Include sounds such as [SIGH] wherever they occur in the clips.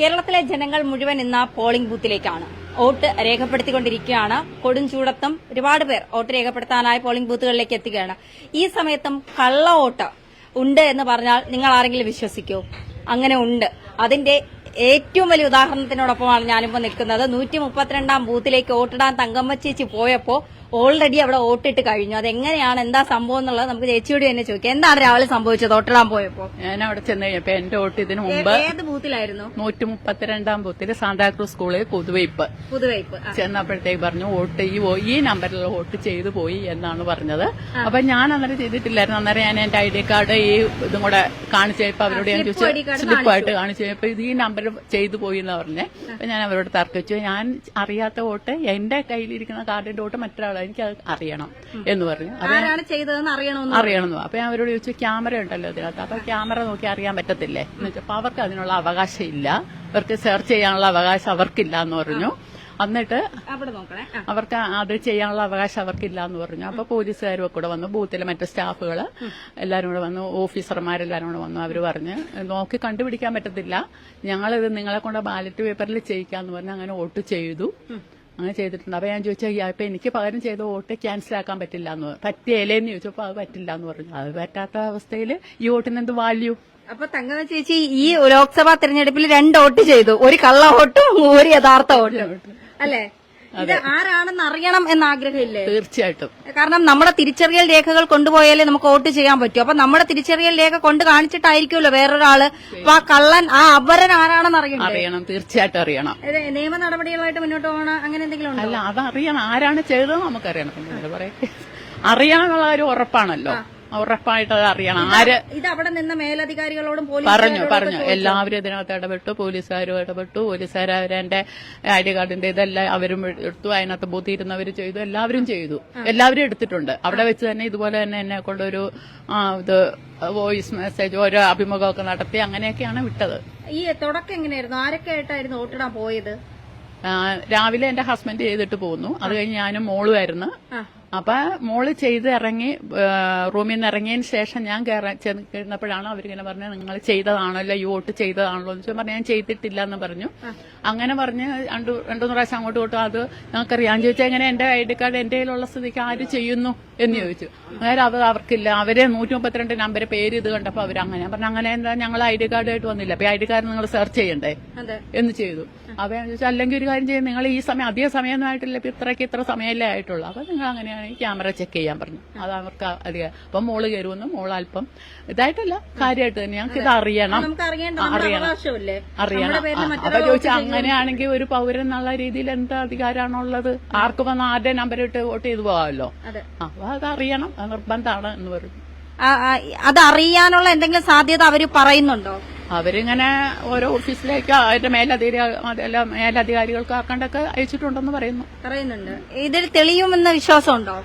കേരളത്തിലെ ജനങ്ങൾ മുഴുവൻ ഇന്ന് പോളിംഗ് ബൂത്തിലേക്കാണ് വോട്ട് രേഖപ്പെടുത്തിക്കൊണ്ടിരിക്കുകയാണ്. കൊടും ചൂടത്തും ഒരുപാട് പേർ വോട്ട് രേഖപ്പെടുത്താനായി പോളിംഗ് ബൂത്തുകളിലേക്ക് എത്തുകയാണ്. ഈ സമയത്തും കള്ള വോട്ട് ഉണ്ട് എന്ന് പറഞ്ഞാൽ നിങ്ങൾ ആരെങ്കിലും വിശ്വസിക്കൂ? അങ്ങനെ ഉണ്ട്. അതിന്റെ ഏറ്റവും വലിയ ഉദാഹരണത്തിനോടൊപ്പമാണ് ഞാനിപ്പോൾ നിൽക്കുന്നത്. നൂറ്റി മുപ്പത്തിരണ്ടാം ബൂത്തിലേക്ക് വോട്ടിടാൻ തങ്കമ്മ ചേച്ചി പോയപ്പോ ഓൾറെഡി അവിടെ വോട്ടിട്ട് കഴിഞ്ഞു. അത് എങ്ങനെയാണ് എന്താ സംഭവം എന്നുള്ളത് നമുക്ക് ചേച്ചിയോട് തന്നെ ചോദിക്കാം. എന്താണ് രാവിലെ സംഭവിച്ചത്? ഓട്ടിടാൻ പോയപ്പോ? ഞാൻ അവിടെ ചെന്ന് കഴിഞ്ഞപ്പോ എന്റെ വോട്ട് ഇതിനു മുമ്പ് ഏത് ബൂത്തിലായിരുന്നു? നൂറ്റി മുപ്പത്തിരണ്ടാം ബൂത്തിൽ സാന്താക്രൂസ് സ്കൂളിൽ പുതുവയ്പ് പുതുവയ്പ്. ചെന്നപ്പോഴത്തേക്ക് പറഞ്ഞു വോട്ട് ഈ ഈ നമ്പറിൽ വോട്ട് ചെയ്തു പോയി എന്നാണ് പറഞ്ഞത്. അപ്പൊ ഞാൻ അന്നേരം ചെയ്തിട്ടില്ലായിരുന്നു. അന്നേരം ഞാൻ എന്റെ ഐ ഡി കാർഡ് ഈ ഇതും കൂടെ കാണിച്ചു കഴിഞ്ഞപ്പോ അവരോട് ഞാൻ ചോദിച്ചു സ്ലിപ്പായിട്ട് കാണിച്ചു. കഴിഞ്ഞപ്പോ ഇത് ഈ നമ്പർ ചെയ്തു പോയി എന്ന് പറഞ്ഞേ അപ്പൊ ഞാൻ അവരോട് തർക്കിച്ചു. ഞാൻ അറിയാത്ത വോട്ട് എന്റെ കയ്യിലിരിക്കുന്ന കാർഡിന്റെ വോട്ട് മറ്റൊരാളാണ് എനിക്ക് അത് അറിയണം എന്ന് പറഞ്ഞു. ആരാണ് ചെയ്തതെന്ന് അറിയണമെന്ന് അറിയണമെന്ന് അപ്പൊ ഞാൻ അവരോട് ചോദിച്ചു ക്യാമറ ഉണ്ടല്ലോ ഇതിനകത്ത്. അപ്പൊ ക്യാമറ നോക്കി അറിയാൻ പറ്റത്തില്ലേ? എന്ന് വെച്ചപ്പോ അവർക്ക് അതിനുള്ള അവകാശം ഇല്ല. അവർക്ക് സെർച്ച് ചെയ്യാനുള്ള അവകാശം അവർക്കില്ല എന്ന് പറഞ്ഞു. എന്നിട്ട്. അവർക്ക് അത് ചെയ്യാനുള്ള അവകാശം അവർക്കില്ല എന്ന് പറഞ്ഞു. അപ്പൊ പോലീസുകാരും ഒക്കെ കൂടെ വന്നു. ബൂത്തിലെ മറ്റു സ്റ്റാഫുകൾ എല്ലാരും കൂടെ വന്നു. ഓഫീസർമാരെല്ലാരും കൂടെ വന്നു. അവർ പറഞ്ഞ് നോക്കി കണ്ടുപിടിക്കാൻ പറ്റത്തില്ല. ഞങ്ങളിത് നിങ്ങളെ കൊണ്ട് ബാലറ്റ് പേപ്പറിൽ ചെയ്യിക്കാന്ന് പറഞ്ഞ് അങ്ങനെ വോട്ട് ചെയ്തു. അങ്ങനെ ചെയ്തിട്ടുണ്ട്. അപ്പൊ ഞാൻ ചോദിച്ചാൽ അപ്പോൾ എനിക്ക് പകരം ചെയ്ത വോട്ട് ക്യാൻസലാക്കാൻ പറ്റില്ല എന്ന് പറ്റിയല്ലേന്ന് ചോദിച്ചപ്പോ അത് പറ്റില്ല എന്ന് പറഞ്ഞു. അത് പറ്റാത്ത അവസ്ഥയിൽ ഈ വോട്ടിന് എന്ത് വാല്യൂ അപ്പൊ തങ്കമ്മ ചേച്ചി ഈ ലോക്സഭാ തെരഞ്ഞെടുപ്പിൽ രണ്ട് വോട്ട് ചെയ്തു. ഒരു കള്ള വോട്ടും ഒരു യഥാർത്ഥ വോട്ടും. അല്ലേ? ഇത് ആരാണെന്ന് അറിയണം എന്ന ആഗ്രഹമില്ലേ തീർച്ചയായിട്ടും. കാരണം നമ്മുടെ തിരിച്ചറിയൽ രേഖകൾ കൊണ്ടുപോയാലേ നമുക്ക് വോട്ട് ചെയ്യാൻ പറ്റൂ. അപ്പൊ നമ്മുടെ തിരിച്ചറിയൽ രേഖ കൊണ്ട് കാണിച്ചിട്ടായിരിക്കുമല്ലോ വേറൊരാൾ അപ്പൊ ആ കള്ളൻ ആ അപരൻ ആരാണെന്ന് അറിയണം അറിയണം തീർച്ചയായിട്ടും അറിയണം. ഇത് നിയമ നടപടികളായിട്ട് മുന്നോട്ട് പോകണം അങ്ങനെ എന്തെങ്കിലും ഉണ്ടോ? അല്ല അതറിയണം. ആരാണ് ചെയ്തത് നമുക്കറിയണം. പിന്നെ എന്താ പറയാ? അറിയാനുള്ള ഒരു ഉറപ്പാണല്ലോ. ഉറപ്പായിട്ട് അത് അറിയണം. ആര് ഇത് അവിടെ നിന്ന മേലധികാരികളോടും പറഞ്ഞു പറഞ്ഞു. എല്ലാവരും ഇതിനകത്ത് ഇടപെട്ടു പോലീസുകാരും ഇടപെട്ടു. പോലീസുകാർ അവരെ ഐ ഡി കാർഡിന്റെ ഇതെല്ലാം അവരും എടുത്തു അതിനകത്ത് ബൂത്തിയിരുന്നവർ ചെയ്തു എല്ലാവരും ചെയ്തു. എല്ലാവരും എടുത്തിട്ടുണ്ട്. അവിടെ വെച്ച് തന്നെ ഇതുപോലെ തന്നെ എന്നെ കൊണ്ടൊരു ഇത് വോയിസ് മെസ്സേജ് ഓരോ അഭിമുഖമൊക്കെ നടത്തി അങ്ങനെയൊക്കെയാണ് വിട്ടത്. ഈ തുടക്കം എങ്ങനെയായിരുന്നു? ആരൊക്കെ ആയിട്ടായിരുന്നു വോട്ടിടാൻ പോയത്? രാവിലെ എന്റെ ഹസ്ബൻഡ് ചെയ്തിട്ട് പോന്നു. അത് കഴിഞ്ഞ് ഞാനും മോളുമായിരുന്നു. അപ്പൊ മോൾ ചെയ്ത് ഇറങ്ങി റൂമിൽ നിന്ന് ഇറങ്ങിയതിന് ശേഷം ഞാൻ ചെന്നപ്പോഴാണ് അവരിങ്ങനെ പറഞ്ഞത് നിങ്ങൾ ചെയ്തതാണല്ലോ ഈ വോട്ട് ചെയ്തതാണല്ലോ എന്ന് വെച്ചാൽ പറഞ്ഞു ഞാൻ ചെയ്തിട്ടില്ല എന്ന് പറഞ്ഞു അങ്ങനെ പറഞ്ഞ് രണ്ടു രണ്ടു പ്രാവശ്യം അങ്ങോട്ട് ഇങ്ങോട്ടും അത് ഞങ്ങൾക്കറിയാം. ഞാൻ ചോദിച്ചാൽ എങ്ങനെ എന്റെ ഐ ഡി കാർഡ് എന്റെ കയ്യിലുള്ള സ്ഥിതിക്ക് ആര് ചെയ്യുന്നു എന്ന് ചോദിച്ചു. അന്നേരം അത് അവർക്കില്ല. അവരെ നൂറ്റി മുപ്പത്തിരണ്ട് നമ്പർ പേര് ഇത് കണ്ടപ്പോൾ അവർ അങ്ങനെ പറഞ്ഞു അങ്ങനെ എന്താ ഞങ്ങൾ ഐ ഡി കാർഡായിട്ട് വന്നില്ല. അപ്പൊ ഐ ഡി കാർഡ് നിങ്ങൾ സെർച്ച് ചെയ്യണ്ടേ? എന്ന് ചെയ്തു. അപ്പൊ ഞാൻ ചോദിച്ചു അല്ലെങ്കിൽ ഒരു കാര്യം ചെയ്യും നിങ്ങൾ ഈ സമയം അധിക സമയമൊന്നും ആയിട്ടില്ല. ഇപ്പൊ ഇത്രയ്ക്ക് ഇത്ര സമയമല്ലേ ആയിട്ടുള്ളൂ. അപ്പൊ നിങ്ങൾ അങ്ങനെയാണെങ്കിൽ ക്യാമറ ചെക്ക് ചെയ്യാൻ പറഞ്ഞു. അത് അവർക്ക് അധികം അപ്പൊ മോൾ കയറുമെന്ന് മോൾ അല്പം ഇതായിട്ടല്ല കാര്യമായിട്ട് തന്നെ. ഞങ്ങൾക്ക് ഇത് അറിയണം. അറിയണം. അറിയണം. അപ്പൊ ചോദിച്ചാൽ അങ്ങനെയാണെങ്കിൽ ഒരു പൗരൻ എന്നുള്ള രീതിയിൽ എന്ത് അധികാരമാണുള്ളത്? ആർക്ക് വന്ന് ആരുടെ നമ്പർ ഇട്ട് വോട്ട് ചെയ്തു പോകാമല്ലോ? അപ്പൊ അത് അറിയണം. നിർബന്ധമാണ് എന്ന് പറഞ്ഞു. അത് അറിയാനുള്ള എന്തെങ്കിലും സാധ്യത അവർ പറയുന്നുണ്ടോ? അവരിങ്ങനെ ഓരോ ഓഫീസിലേക്ക് അവരുടെ മേലധികാരി മേലധികാരികൾക്ക് ആക്കണ്ടൊക്കെ അയച്ചിട്ടുണ്ടെന്ന് പറയുന്നു. പറയുന്നുണ്ട്. ഇതിൽ തെളിയുമെന്ന വിശ്വാസമുണ്ടോ?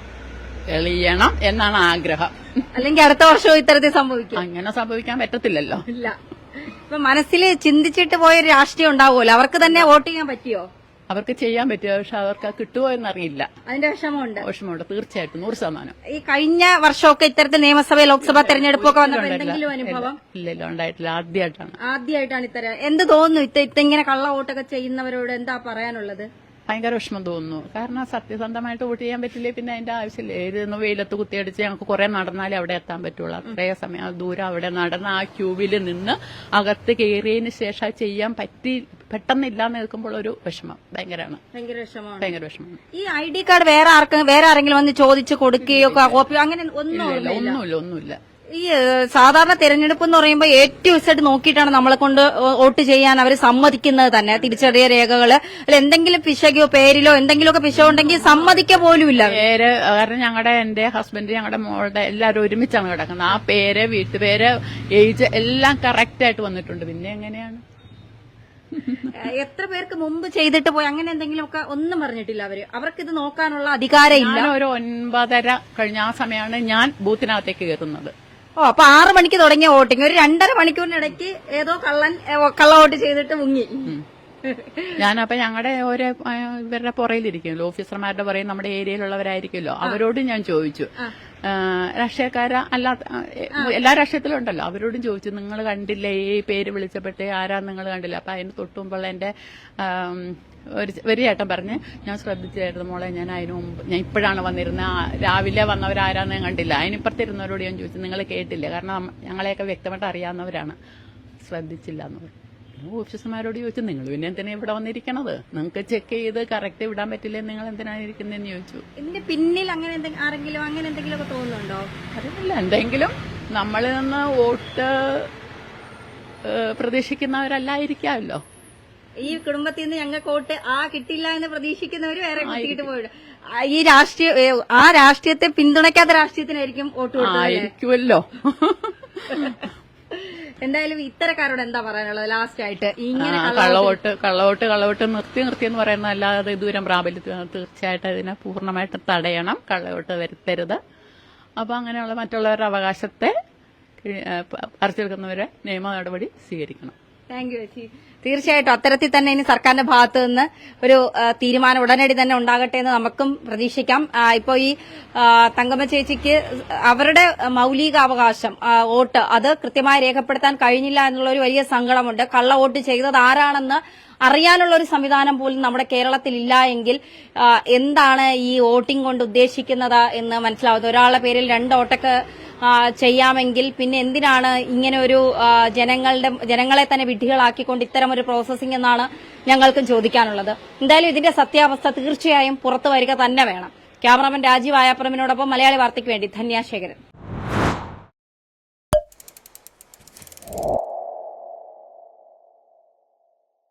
തെളിയണം എന്നാണ് ആഗ്രഹം. അല്ലെങ്കിൽ അടുത്ത വർഷം ഇത്തരത്തിൽ സംഭവിക്കും? അങ്ങനെ സംഭവിക്കാൻ പറ്റത്തില്ലല്ലോ. ഇല്ല. ഇപ്പൊ മനസ്സിൽ ചിന്തിച്ചിട്ട് പോയ രാഷ്ട്രീയം ഉണ്ടാവുമല്ലോ. അവർക്ക് തന്നെ വോട്ട് ചെയ്യാൻ പറ്റിയോ? അവർക്ക് ചെയ്യാൻ പറ്റുക പക്ഷെ അവർക്ക് കിട്ടുമോ എന്നറിയില്ല. അതിന്റെ വിഷമമുണ്ട്. വിഷമമുണ്ട്. തീർച്ചയായിട്ടും നൂറ് ശതമാനം. ഈ കഴിഞ്ഞ വർഷമൊക്കെ ഇത്തരത്തിൽ നിയമസഭ ലോക്സഭാ തെരഞ്ഞെടുപ്പൊക്കെ വന്നപ്പോൾ എന്തെങ്കിലും അനുഭവം? ഇല്ലല്ലോ ഉണ്ടായിട്ടില്ല. ആദ്യമായിട്ടാണ് ആദ്യമായിട്ടാണ് ഇത്തരം. എന്ത് തോന്നുന്നു? ഇത്ത ഇത്തങ്ങനെ കള്ള വോട്ടൊക്കെ ചെയ്യുന്നവരോട് എന്താ പറയാനുള്ളത്? ഭയങ്കര വിഷമം തോന്നുന്നു. കാരണം സത്യസന്ധമായിട്ട് വോട്ട് ചെയ്യാൻ പറ്റില്ലേ? പിന്നെ അതിന്റെ ആവശ്യമില്ല. ഏതൊന്ന് വെയിലത്ത് കുത്തിയടിച്ച് ഞങ്ങൾക്ക് കുറെ നടന്നാലേ അവിടെ എത്താൻ പറ്റുള്ളൂ. അത്രയ സമയം ദൂരം അവിടെ നടന്ന് ആ ക്യൂവിൽ നിന്ന് അകത്ത് കയറിയതിന് ശേഷം ചെയ്യാൻ പറ്റി പെട്ടെന്നില്ലാന്ന് നിൽക്കുമ്പോൾ ഒരു വിഷമം. ഭയങ്കരമാണ്. ഭയങ്കര വിഷമമാണ്. ഭയങ്കര വിഷമമാണ്. ഈ ഐ ഡി കാർഡ് വേറെ ആർക്കും വേറെ ആരെങ്കിലും വന്ന് ചോദിച്ച് കൊടുക്കുകയോ കോപ്പിയോ അങ്ങനെ ഒന്നുമില്ല ഒന്നുമില്ല ഒന്നുമില്ല. ഈ സാധാരണ തെരഞ്ഞെടുപ്പ് എന്ന് പറയുമ്പോൾ ഏറ്റവും ഇസായിട്ട് നോക്കിയിട്ടാണ് നമ്മളെ കൊണ്ട് വോട്ട് ചെയ്യാൻ അവർ സമ്മതിക്കുന്നത് തന്നെ. തിരിച്ചറിയ രേഖകൾ അല്ല എന്തെങ്കിലും പിശകയോ പേരിലോ എന്തെങ്കിലുമൊക്കെ പിശകുണ്ടെങ്കിൽ സമ്മതിക്ക ഇല്ല പേര് കാരണം ഞങ്ങളുടെ എന്റെ ഹസ്ബൻഡ് ഞങ്ങളുടെ മോളുടെ എല്ലാവരും ഒരുമിച്ചാണ് കിടക്കുന്നത്. ആ പേര് വീട്ടുപേര് ഏജ് എല്ലാം കറക്റ്റ് ആയിട്ട് വന്നിട്ടുണ്ട്. പിന്നെ എങ്ങനെയാണ്? എത്ര പേർക്ക് മുമ്പ് ചെയ്തിട്ട് പോയി? അങ്ങനെ എന്തെങ്കിലുമൊക്കെ ഒന്നും പറഞ്ഞിട്ടില്ല അവർ. അവർക്ക് ഇത് നോക്കാനുള്ള അധികാരം ഇല്ല ഞാൻ ഒരു ഒൻപതര കഴിഞ്ഞ ആ സമയമാണ് ഞാൻ ബൂത്തിനകത്തേക്ക് കയറുന്നത്. ഓ അപ്പൊ ആറ് മണിക്ക് തുടങ്ങിയ വോട്ടിംഗ്. ഒരു രണ്ടര മണിക്കൂറിനിടയ്ക്ക് ഏതോ കള്ളൻ കള്ള വോട്ട് ചെയ്തിട്ട് മുങ്ങി. ഞാനപ്പോ ഞങ്ങളുടെ ഓരോ ഇവരുടെ പുറയിലിരിക്കുമല്ലോ. ഓഫീസർമാരുടെ പുറയിൽ നമ്മുടെ ഏരിയയിലുള്ളവരായിരിക്കുമല്ലോ. അവരോട് ഞാൻ ചോദിച്ചു. രാഷ്ട്രീയക്കാര അല്ലാത്ത എല്ലാ രാഷ്ട്രീയത്തിലും ഉണ്ടല്ലോ. അവരോടും ചോദിച്ചു നിങ്ങൾ കണ്ടില്ലേ ഈ പേര് വിളിച്ചപ്പെട്ടേ ആരാ നിങ്ങൾ കണ്ടില്ല? അപ്പൊ അതിന് തൊട്ടുമുമ്പുള്ള എന്റെ ഒരു ഒരു ചേട്ടൻ പറഞ്ഞ് ഞാൻ ശ്രദ്ധിച്ചായിരുന്നു മോളെ ഞാൻ അതിന് മുമ്പ് ഞാൻ ഇപ്പോഴാണ് വന്നിരുന്നത്. രാവിലെ വന്നവരാരാന്ന് ഞാൻ കണ്ടില്ല. അതിനിപ്പുറത്തിരുന്നവരോട് ഞാൻ ചോദിച്ചു നിങ്ങൾ കേട്ടില്ല. കാരണം ഞങ്ങളെയൊക്കെ വ്യക്തമായിട്ട് അറിയാവുന്നവരാണ്. ശ്രദ്ധിച്ചില്ല എന്ന് പറഞ്ഞു ഓഫീസർമാരോട് ചോദിച്ചു നിങ്ങൾ പിന്നെ എന്തിനാ ഇവിടെ വന്നിരിക്കണത്? നിങ്ങൾക്ക് ചെക്ക് ചെയ്ത് കറക്റ്റ് വിടാൻ പറ്റില്ല? നിങ്ങൾ എന്തിനാ ഇരിക്കുന്നതെന്ന് ചോദിച്ചു. ഇതിന്റെ പിന്നിൽ അങ്ങനെ ആരെങ്കിലും അങ്ങനെ എന്തെങ്കിലും ഒക്കെ തോന്നുന്നുണ്ടോ? അറിയില്ല എന്തെങ്കിലും നമ്മളിൽ നിന്ന് വോട്ട് പ്രതീക്ഷിക്കുന്നവരല്ലായിരിക്കാമല്ലോ. ഈ കുടുംബത്തിൽ നിന്ന് ഞങ്ങൾക്ക് വോട്ട് ആ കിട്ടില്ല എന്ന് പ്രതീക്ഷിക്കുന്നവര് വേറെ കിട്ടിയിട്ട് പോയി ഈ രാഷ്ട്രീയ ആ രാഷ്ട്രീയത്തെ പിന്തുണയ്ക്കാത്ത രാഷ്ട്രീയത്തിനായിരിക്കും വോട്ട് കൊടുക്കുമല്ലോ [LAUGHS] എന്തായാലും ഇത്തരക്കാരോട് എന്താ പറയാനുള്ളത് ലാസ്റ്റ് ആയിട്ട് ഇങ്ങനെ കള്ളവോട്ട് കള്ളവോട്ട് കള്ളവോട്ട് നിർത്തി നിർത്തി എന്ന് പറയുന്ന അല്ലാതെ ദൂരം പ്രാബല്യത്തിൽ തീർച്ചയായിട്ടും അതിനെ പൂർണമായിട്ട് തടയണം. കള്ളവോട്ട് വരുത്തരുത്. അപ്പൊ അങ്ങനെയുള്ള മറ്റുള്ളവരുടെ അവകാശത്തെ പറിച്ചെടുക്കുന്നവരെ നിയമ നടപടി സ്വീകരിക്കണം. താങ്ക് യു ചേച്ചി തീർച്ചയായിട്ടും അത്തരത്തിൽ തന്നെ ഇനി സർക്കാരിന്റെ ഭാഗത്ത് നിന്ന് ഒരു തീരുമാനം ഉടനടി തന്നെ ഉണ്ടാകട്ടെ എന്ന് നമുക്കും പ്രതീക്ഷിക്കാം. ഇപ്പോൾ ഇപ്പോ ഈ തങ്കമ്മ ചേച്ചിക്ക് അവരുടെ മൌലികാവകാശം വോട്ട് അത് കൃത്യമായി രേഖപ്പെടുത്താൻ കഴിഞ്ഞില്ല എന്നുള്ള ഒരു വലിയ സങ്കടമുണ്ട്. കള്ള വോട്ട് ചെയ്തത് ആരാണെന്ന് അറിയാനുള്ള ഒരു സംവിധാനം പോലും നമ്മുടെ കേരളത്തിൽ ഇല്ല എങ്കിൽ എന്താണ് ഈ വോട്ടിംഗ് കൊണ്ട് ഉദ്ദേശിക്കുന്നത് എന്ന് മനസ്സിലാവുന്നത്? ഒരാളുടെ പേരിൽ രണ്ട് വോട്ടൊക്കെ ആ, ചെയ്യാമെങ്കിൽ പിന്നെ എന്തിനാണ് ഇങ്ങനെ ഒരു ജനങ്ങളുടെ ജനങ്ങളെ തന്നെ വിഡ്ഢികളാക്കിക്കൊണ്ട് ഇത്തരം ഒരു പ്രോസസ്സിംഗ് എന്നാണ് ഞങ്ങൾക്കും ചോദിക്കാനുള്ളത്. എന്തായാലും ഇതിന്റെ സത്യാവസ്ഥ തീർച്ചയായും പുറത്തു വരിക തന്നെ വേണം. ക്യാമറാമാൻ രാജീവ് ആയാപ്പുറമിനോടൊപ്പം മലയാളി വാർത്തയ്ക്ക് വേണ്ടി ധന്യാശേഖരൻ